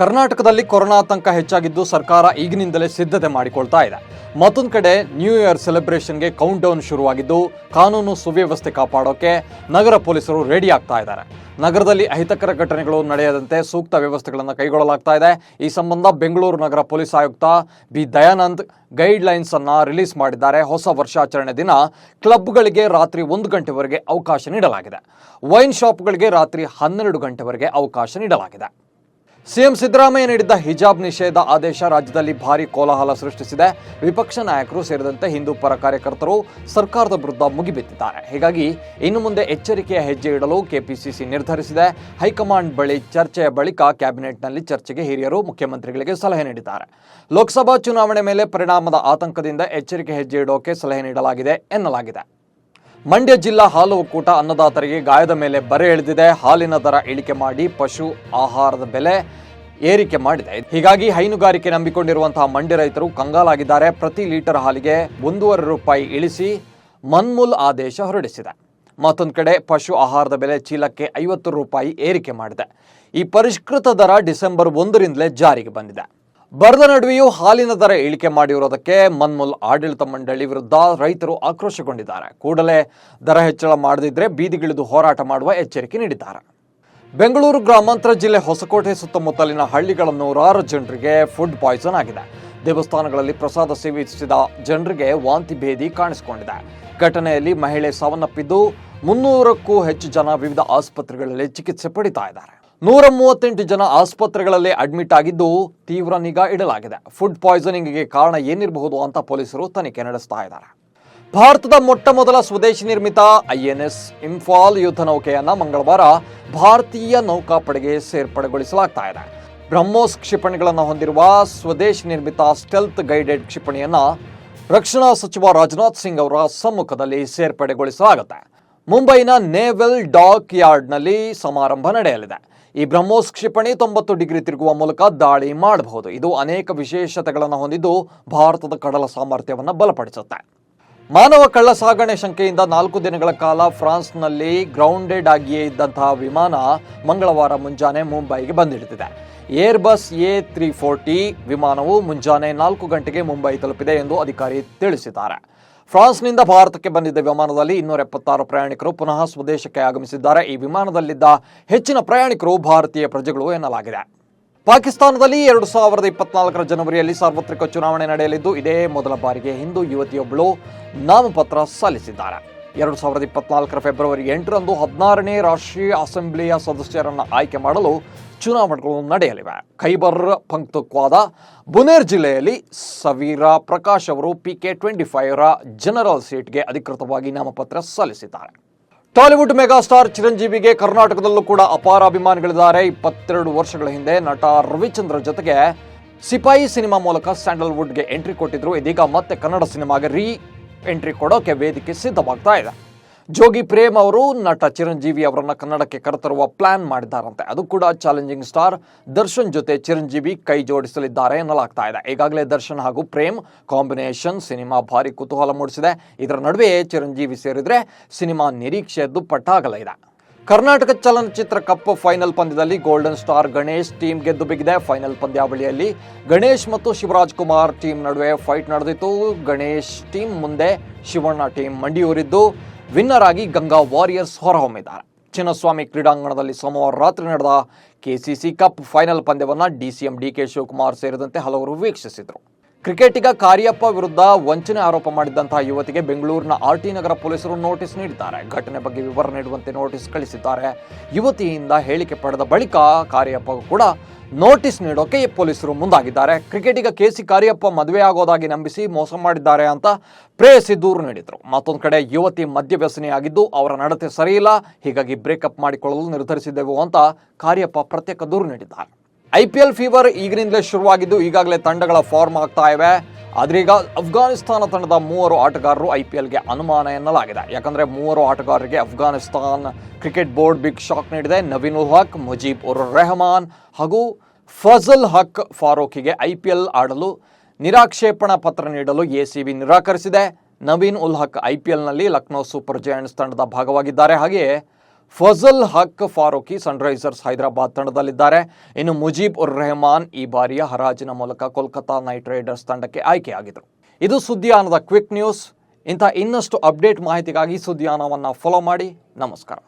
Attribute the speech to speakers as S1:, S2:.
S1: ಕರ್ನಾಟಕದಲ್ಲಿ ಕೊರೋನಾ ಆತಂಕ ಹೆಚ್ಚಾಗಿದ್ದು ಸರ್ಕಾರ ಈಗಿನಿಂದಲೇ ಸಿದ್ಧತೆ ಮಾಡಿಕೊಳ್ತಾ ಇದೆ. ಮತ್ತೊಂದು ಕಡೆ ನ್ಯೂ ಇಯರ್ ಸೆಲೆಬ್ರೇಷನ್ಗೆ ಕೌಂಟ್ ಡೌನ್ ಶುರುವಾಗಿದ್ದು, ಕಾನೂನು ಸುವ್ಯವಸ್ಥೆ ಕಾಪಾಡೋಕೆ ನಗರ ಪೊಲೀಸರು ರೆಡಿ ಆಗ್ತಾ ಇದ್ದಾರೆ. ನಗರದಲ್ಲಿ ಅಹಿತಕರ ಘಟನೆಗಳು ನಡೆಯದಂತೆ ಸೂಕ್ತ ವ್ಯವಸ್ಥೆಗಳನ್ನು ಕೈಗೊಳ್ಳಲಾಗ್ತಾ ಇದೆ. ಈ ಸಂಬಂಧ ಬೆಂಗಳೂರು ನಗರ ಪೊಲೀಸ್ ಆಯುಕ್ತ ಬಿ. ದಯಾನಂದ್ ಗೈಡ್ ಅನ್ನ ರಿಲೀಸ್ ಮಾಡಿದ್ದಾರೆ. ಹೊಸ ವರ್ಷಾಚರಣೆ ದಿನ ಕ್ಲಬ್ಗಳಿಗೆ ರಾತ್ರಿ ಒಂದು ಗಂಟೆವರೆಗೆ ಅವಕಾಶ ನೀಡಲಾಗಿದೆ. ವೈನ್ ಶಾಪ್ಗಳಿಗೆ ರಾತ್ರಿ ಹನ್ನೆರಡು ಗಂಟೆವರೆಗೆ ಅವಕಾಶ ನೀಡಲಾಗಿದೆ. ಸಿಎಂ ಸಿದ್ದರಾಮಯ್ಯ ನೀಡಿದ್ದ ಹಿಜಾಬ್ ನಿಷೇಧ ಆದೇಶ ರಾಜ್ಯದಲ್ಲಿ ಭಾರಿ ಕೋಲಾಹಲ ಸೃಷ್ಟಿಸಿದೆ. ವಿಪಕ್ಷ ನಾಯಕರು ಸೇರಿದಂತೆ ಹಿಂದೂ ಪರ ಕಾರ್ಯಕರ್ತರು ಸರ್ಕಾರದ ವಿರುದ್ಧ ಮುಗಿಬಿದ್ದಿದ್ದಾರೆ. ಹೀಗಾಗಿ ಇನ್ನು ಮುಂದೆ ಎಚ್ಚರಿಕೆಯ ಹೆಜ್ಜೆ ಇಡಲು ಕೆಪಿಸಿಸಿ ನಿರ್ಧರಿಸಿದೆ. ಹೈಕಮಾಂಡ್ ಬಳಿ ಚರ್ಚೆಯ ಬಳಿಕ ಕ್ಯಾಬಿನೆಟ್ನಲ್ಲಿ ಚರ್ಚೆಗೆ ಹಿರಿಯರು, ಮುಖ್ಯಮಂತ್ರಿಗಳಿಗೆ ಸಲಹೆ ನೀಡಿದ್ದಾರೆ. ಲೋಕಸಭಾ ಚುನಾವಣೆ ಮೇಲೆ ಪರಿಣಾಮದ ಆತಂಕದಿಂದ ಎಚ್ಚರಿಕೆ ಹೆಜ್ಜೆ ಇಡೋಕೆ ಸಲಹೆ ನೀಡಲಾಗಿದೆ ಎನ್ನಲಾಗಿದೆ. ಮಂಡ್ಯ ಜಿಲ್ಲಾ ಹಾಲು ಒಕ್ಕೂಟ ಅನ್ನದಾತರಿಗೆ ಗಾಯದ ಮೇಲೆ ಬರೆ ಎಳೆದಿದೆ. ಹಾಲಿನ ದರ ಇಳಿಕೆ ಮಾಡಿ ಪಶು ಆಹಾರದ ಬೆಲೆ ಏರಿಕೆ ಮಾಡಿದೆ. ಹೀಗಾಗಿ ಹೈನುಗಾರಿಕೆ ನಂಬಿಕೊಂಡಿರುವಂತಹ ಮಂಡ್ಯ ರೈತರು ಕಂಗಾಲಾಗಿದ್ದಾರೆ. ಪ್ರತಿ ಲೀಟರ್ ಹಾಲಿಗೆ ಒಂದೂವರೆ ರೂಪಾಯಿ ಇಳಿಸಿ ಮನ್ಮೂಲ್ ಆದೇಶ ಹೊರಡಿಸಿದೆ. ಮತ್ತೊಂದು ಕಡೆ ಪಶು ಆಹಾರದ ಬೆಲೆ ಚೀಲಕ್ಕೆ ಐವತ್ತು ರೂಪಾಯಿ ಏರಿಕೆ ಮಾಡಿದೆ. ಈ ಪರಿಷ್ಕೃತ ದರ ಡಿಸೆಂಬರ್ ಒಂದರಿಂದಲೇ ಜಾರಿಗೆ ಬಂದಿದೆ. ಬರದ ನಡುವೆಯೂ ಹಾಲಿನ ದರ ಇಳಿಕೆ ಮಾಡಿರುವುದಕ್ಕೆ ಮನ್ಮುಲ್ ಆಡಳಿತ ಮಂಡಳಿ ವಿರುದ್ಧ ರೈತರು ಆಕ್ರೋಶಗೊಂಡಿದ್ದಾರೆ. ಕೂಡಲೇ ದರ ಹೆಚ್ಚಳ ಮಾಡದಿದ್ರೆ ಬೀದಿಗಿಳಿದು ಹೋರಾಟ ಮಾಡುವ ಎಚ್ಚರಿಕೆ ನೀಡಿದ್ದಾರೆ. ಬೆಂಗಳೂರು ಗ್ರಾಮಾಂತರ ಜಿಲ್ಲೆ ಹೊಸಕೋಟೆ ಸುತ್ತಮುತ್ತಲಿನ ಹಳ್ಳಿಗಳ ನೂರಾರು ಜನರಿಗೆ ಫುಡ್ ಪಾಯ್ಸನ್ ಆಗಿದೆ. ದೇವಸ್ಥಾನಗಳಲ್ಲಿ ಪ್ರಸಾದ ಸೇವಿಸಿದ ಜನರಿಗೆ ವಾಂತಿ ಭೇದಿ ಕಾಣಿಸಿಕೊಂಡಿದೆ. ಘಟನೆಯಲ್ಲಿ ಮಹಿಳೆ ಸಾವನ್ನಪ್ಪಿದ್ದು ಮುನ್ನೂರಕ್ಕೂ ಹೆಚ್ಚು ಜನ ವಿವಿಧ ಆಸ್ಪತ್ರೆಗಳಲ್ಲಿ ಚಿಕಿತ್ಸೆ ಪಡಿತಾ ಇದ್ದಾರೆ. ನೂರ ಮೂವತ್ತೆಂಟು ಜನ ಆಸ್ಪತ್ರೆಗಳಲ್ಲಿ ಅಡ್ಮಿಟ್ ಆಗಿದ್ದು ತೀವ್ರ ನಿಗಾ ಇಡಲಾಗಿದೆ. ಫುಡ್ ಪಾಯ್ಸನಿಂಗ್ಗೆ ಕಾರಣ ಏನಿರಬಹುದು ಅಂತ ಪೊಲೀಸರು ತನಿಖೆ ನಡೆಸ್ತಾ ಇದ್ದಾರೆ. ಭಾರತದ ಮೊಟ್ಟ ಮೊದಲ ಸ್ವದೇಶಿ ನಿರ್ಮಿತ ಐಎನ್ಎಸ್ ಇಂಫಾಲ್ ಯುದ್ಧ ನೌಕೆಯನ್ನ ಮಂಗಳವಾರ ಭಾರತೀಯ ನೌಕಾಪಡೆಗೆ ಸೇರ್ಪಡೆಗೊಳಿಸಲಾಗ್ತಾ ಇದೆ. ಬ್ರಹ್ಮೋಸ್ ಕ್ಷಿಪಣಿಗಳನ್ನು ಹೊಂದಿರುವ ಸ್ವದೇಶಿ ನಿರ್ಮಿತ ಸ್ಟೆಲ್ತ್ ಗೈಡೆಡ್ ಕ್ಷಿಪಣಿಯನ್ನ ರಕ್ಷಣಾ ಸಚಿವ ರಾಜನಾಥ್ ಸಿಂಗ್ ಅವರ ಸಮ್ಮುಖದಲ್ಲಿ ಸೇರ್ಪಡೆಗೊಳಿಸಲಾಗುತ್ತೆ. ಮುಂಬೈನ ನೇವೆಲ್ ಡಾಕ್ ಯಾರ್ಡ್ನಲ್ಲಿ ಸಮಾರಂಭ ನಡೆಯಲಿದೆ. ಈ ಬ್ರಹ್ಮೋಸ್ ಕ್ಷಿಪಣಿ ತೊಂಬತ್ತು ಡಿಗ್ರಿ ತಿರುಗುವ ಮೂಲಕ ದಾಳಿ ಮಾಡಬಹುದು. ಇದು ಅನೇಕ ವಿಶೇಷತೆಗಳನ್ನು ಹೊಂದಿದ್ದು ಭಾರತದ ಕಡಲ ಸಾಮರ್ಥ್ಯವನ್ನು ಬಲಪಡಿಸುತ್ತೆ. ಮಾನವ ಕಳ್ಳ ಸಾಗಣೆ ಶಂಕೆಯಿಂದ ನಾಲ್ಕು ದಿನಗಳ ಕಾಲ ಫ್ರಾನ್ಸ್ನಲ್ಲಿ ಗ್ರೌಂಡೆಡ್ ಆಗಿಯೇ ಇದ್ದಂತಹ ವಿಮಾನ ಮಂಗಳವಾರ ಮುಂಜಾನೆ ಮುಂಬೈಗೆ ಬಂದಿಳಿದಿದೆ. Airbus A three forty ವಿಮಾನವು ಮುಂಜಾನೆ ನಾಲ್ಕು ಗಂಟೆಗೆ ಮುಂಬೈ ತಲುಪಿದೆ ಎಂದು ಅಧಿಕಾರಿ ತಿಳಿಸಿದ್ದಾರೆ. ಫ್ರಾನ್ಸ್ನಿಂದ ಭಾರತಕ್ಕೆ ಬಂದಿದ್ದ ವಿಮಾನದಲ್ಲಿ ಇನ್ನೂರ ಎಪ್ಪತ್ತಾರು ಪ್ರಯಾಣಿಕರು ಪುನಃ ಸ್ವದೇಶಕ್ಕೆ ಆಗಮಿಸಿದ್ದಾರೆ. ಈ ವಿಮಾನದಲ್ಲಿದ್ದ ಹೆಚ್ಚಿನ ಪ್ರಯಾಣಿಕರು ಭಾರತೀಯ ಪ್ರಜೆಗಳು ಎನ್ನಲಾಗಿದೆ. ಪಾಕಿಸ್ತಾನದಲ್ಲಿ ಎರಡು ಸಾವಿರದ ಇಪ್ಪತ್ನಾಲ್ಕರ ಜನವರಿಯಲ್ಲಿ ಸಾರ್ವತ್ರಿಕ ಚುನಾವಣೆ ನಡೆಯಲಿದ್ದು, ಇದೇ ಮೊದಲ ಬಾರಿಗೆ ಹಿಂದೂ ಯುವತಿಯೊಬ್ಬಳು ನಾಮಪತ್ರ ಸಲ್ಲಿಸಿದ್ದಾರೆ. ಎರಡು ಸಾವಿರದ ಇಪ್ಪತ್ನಾಲ್ಕರ ಫೆಬ್ರವರಿ ಎಂಟರಂದು ಹದಿನಾರನೇ ರಾಷ್ಟ್ರೀಯ ಅಸೆಂಬ್ಲಿಯ ಸದಸ್ಯರನ್ನು ಆಯ್ಕೆ ಮಾಡಲು ಚುನಾವಣೆಗಳು ನಡೆಯಲಿವೆ. ಖೈಬರ್ ಪಂಕ್ತುಕ್ವಾದ ಬುನೇರ್ ಜಿಲ್ಲೆಯಲ್ಲಿ ಸವೀರಾ ಪ್ರಕಾಶ್ ಅವರು ಪಿ ಕೆ ಟ್ವೆಂಟಿ ಫೈವ್ರ ಜನರಲ್ ಸೀಟ್ಗೆ ಅಧಿಕೃತವಾಗಿ ನಾಮಪತ್ರ ಸಲ್ಲಿಸಿದ್ದಾರೆ. ಟಾಲಿವುಡ್ ಮೆಗಾಸ್ಟಾರ್ ಚಿರಂಜೀವಿಗೆ ಕರ್ನಾಟಕದಲ್ಲೂ ಕೂಡ ಅಪಾರ ಅಭಿಮಾನಿಗಳಿದ್ದಾರೆ. ಇಪ್ಪತ್ತೆರಡು ವರ್ಷಗಳ ಹಿಂದೆ ನಟ ರವಿಚಂದ್ರ ಜೊತೆಗೆ ಸಿಪಾಯಿ ಸಿನಿಮಾ ಮೂಲಕ ಸ್ಯಾಂಡಲ್ವುಡ್ಗೆ ಎಂಟ್ರಿ ಕೊಟ್ಟಿದ್ರು. ಇದೀಗ ಮತ್ತೆ ಕನ್ನಡ ಸಿನಿಮಾಗೆ ರೀ ಎಂಟ್ರಿ ಕೊಡೋಕೆ ವೇದಿಕೆ ಸಿದ್ಧವಾಗ್ತಾ ಇದೆ. ಜೋಗಿ ಪ್ರೇಮ್ ಅವರು ನಟ ಚಿರಂಜೀವಿ ಅವರನ್ನು ಕನ್ನಡಕ್ಕೆ ಕರೆತರುವ ಪ್ಲಾನ್ ಮಾಡಿದ್ದಾರಂತೆ. ಅದು ಕೂಡ ಚಾಲೆಂಜಿಂಗ್ ಸ್ಟಾರ್ ದರ್ಶನ್ ಜೊತೆ ಚಿರಂಜೀವಿ ಕೈ ಜೋಡಿಸಲಿದ್ದಾರೆ ಎನ್ನಲಾಗ್ತಾ ಇದೆ. ಈಗಾಗಲೇ ದರ್ಶನ್ ಹಾಗೂ ಪ್ರೇಮ್ ಕಾಂಬಿನೇಷನ್ ಸಿನಿಮಾ ಭಾರಿ ಕುತೂಹಲ ಮೂಡಿಸಿದೆ. ಇದರ ನಡುವೆ ಚಿರಂಜೀವಿ ಸೇರಿದರೆ ಸಿನಿಮಾ ನಿರೀಕ್ಷೆಯದ್ದು ಪಟ್ಟಾಗಲಿದೆ ಕರ್ನಾಟಕ ಚಲನಚಿತ್ರ ಕಪ್ ಫೈನಲ್ ಪಂದ್ಯದಲ್ಲಿ ಗೋಲ್ಡನ್ ಸ್ಟಾರ್ ಗಣೇಶ್ ಟೀಮ್ ಗೆದ್ದು ಬಿಗಿದೆ. ಫೈನಲ್ ಪಂದ್ಯಾವಳಿಯಲ್ಲಿ ಗಣೇಶ್ ಮತ್ತು ಶಿವರಾಜ್ ಕುಮಾರ್ ಟೀಮ್ ನಡುವೆ ಫೈಟ್ ನಡೆದಿತ್ತು. ಗಣೇಶ್ ಟೀಮ್ ಮುಂದೆ ಶಿವಣ್ಣ ಟೀಮ್ ಮಂಡಿಯೂರಿದ್ದು. ವಿನ್ನರ್ ಆಗಿ ಗಂಗಾ ವಾರಿಯರ್ಸ್ ಹೊರಹೊಮ್ಮಿದ್ದಾರೆ. ಚಿನ್ನಸ್ವಾಮಿ ಕ್ರೀಡಾಂಗಣದಲ್ಲಿ ಸೋಮವಾರ ರಾತ್ರಿ ನಡೆದ ಕೆಸಿಸಿ ಕಪ್ ಫೈನಲ್ ಪಂದ್ಯವನ್ನು ಡಿಸಿಎಂ ಡಿಕೆ ಶಿವಕುಮಾರ್ ಸೇರಿದಂತೆ ಹಲವರು ವೀಕ್ಷಿಸಿದರು. ಕ್ರಿಕೆಟಿಗ ಕಾರ್ಯಪ್ಪ ವಿರುದ್ಧ ವಂಚನೆ ಆರೋಪ ಮಾಡಿದ್ದಂತಹ ಯುವತಿಗೆ ಬೆಂಗಳೂರಿನ ಆರ್ ಟಿ ನಗರ ಪೊಲೀಸರು ನೋಟಿಸ್ ನೀಡಿದ್ದಾರೆ. ಘಟನೆ ಬಗ್ಗೆ ವಿವರ ನೀಡುವಂತೆ ನೋಟಿಸ್ ಕಳಿಸಿದ್ದಾರೆ. ಯುವತಿಯಿಂದ ಹೇಳಿಕೆ ಪಡೆದ ಬಳಿಕ ಕಾರ್ಯಪ್ಪ ಕೂಡ ನೋಟಿಸ್ ನೀಡೋಕೆ ಪೊಲೀಸರು ಮುಂದಾಗಿದ್ದಾರೆ. ಕ್ರಿಕೆಟಿಗ ಕೆ ಸಿ ಕಾರ್ಯಪ್ಪ ಮದುವೆ ಆಗೋದಾಗಿ ನಂಬಿಸಿ ಮೋಸ ಮಾಡಿದ್ದಾರೆ ಅಂತ ಪ್ರೇಯಸಿ ದೂರು ನೀಡಿದರು. ಮತ್ತೊಂದು ಕಡೆ ಯುವತಿ ಮದ್ಯವ್ಯಸನಿಯಾಗಿದ್ದು ಅವರ ನಡತೆ ಸರಿಯಿಲ್ಲ. ಹೀಗಾಗಿ ಬ್ರೇಕಪ್ ಮಾಡಿಕೊಳ್ಳಲು ನಿರ್ಧರಿಸಿದ್ದೆವು ಅಂತ ಕಾರ್ಯಪ್ಪ ಪ್ರತ್ಯೇಕ ದೂರು ನೀಡಿದ್ದಾರೆ. ಐ ಪಿ ಎಲ್ ಫೀವರ್ ಈಗಿನಿಂದಲೇ ಶುರುವಾಗಿದ್ದು ಈಗಾಗಲೇ ತಂಡಗಳ ಫಾರ್ಮ್ ಆಗ್ತಾ ಇವೆ. ಆದ್ರೀಗ ಅಫ್ಘಾನಿಸ್ತಾನ ತಂಡದ ಮೂವರು ಆಟಗಾರರು ಐ ಪಿ ಎಲ್ಗೆ ಅನುಮಾನ ಎನ್ನಲಾಗಿದೆ. ಯಾಕಂದರೆ ಮೂವರು ಆಟಗಾರರಿಗೆ Afghanistan cricket board big shock ನೀಡಿದೆ. ನವೀನ್ ಉಲ್ ಹಕ್ ಮುಜೀಬ್ ಉರ್ ರೆಹಮಾನ್ ಹಾಗೂ ಫಜಲ್ ಹಕ್ ಫಾರೂಕಿಗೆ ಐ ಪಿ ಎಲ್ ಆಡಲು ನಿರಾಕ್ಷೇಪಣಾ ಪತ್ರ ನೀಡಲು ಎ ಸಿ ಬಿ ನಿರಾಕರಿಸಿದೆ. ನವೀನ್ ಉಲ್ ಹಕ್ ಐ ಪಿ ಎಲ್ನಲ್ಲಿ ಲಕ್ನೋ ಸೂಪರ್ ಜಯಂಟ್ಸ್ ತಂಡದ ಭಾಗವಾಗಿದ್ದಾರೆ. ಹಾಗೆಯೇ ಫಜಲ್ ಹಕ್ ಫಾರೂಕಿ ಸನ್ರೈಸರ್ಸ್ ಹೈದರಾಬಾದ್ ತಂಡದಲ್ಲಿದ್ದಾರೆ. ಇನ್ನು ಮುಜೀಬ್ ಉರ್ ರೆಹಮಾನ್ ಈ ಬಾರಿಯ ಹರಾಜಿನ ಮೂಲಕ ಕೋಲ್ಕತಾ ನೈಟ್ ರೈಡರ್ಸ್ ತಂಡಕ್ಕೆ ಆಯ್ಕೆಯಾಗಿದ್ದರು. ಇದು ಸುದ್ದಿಯಾನದ ಕ್ವಿಕ್ ನ್ಯೂಸ್. ಇಂಥ ಇನ್ನಷ್ಟು ಅಪ್ಡೇಟ್ ಮಾಹಿತಿಗಾಗಿ ಸುದ್ದಿಯಾನವನ್ನು ಫಾಲೋ ಮಾಡಿ. ನಮಸ್ಕಾರ.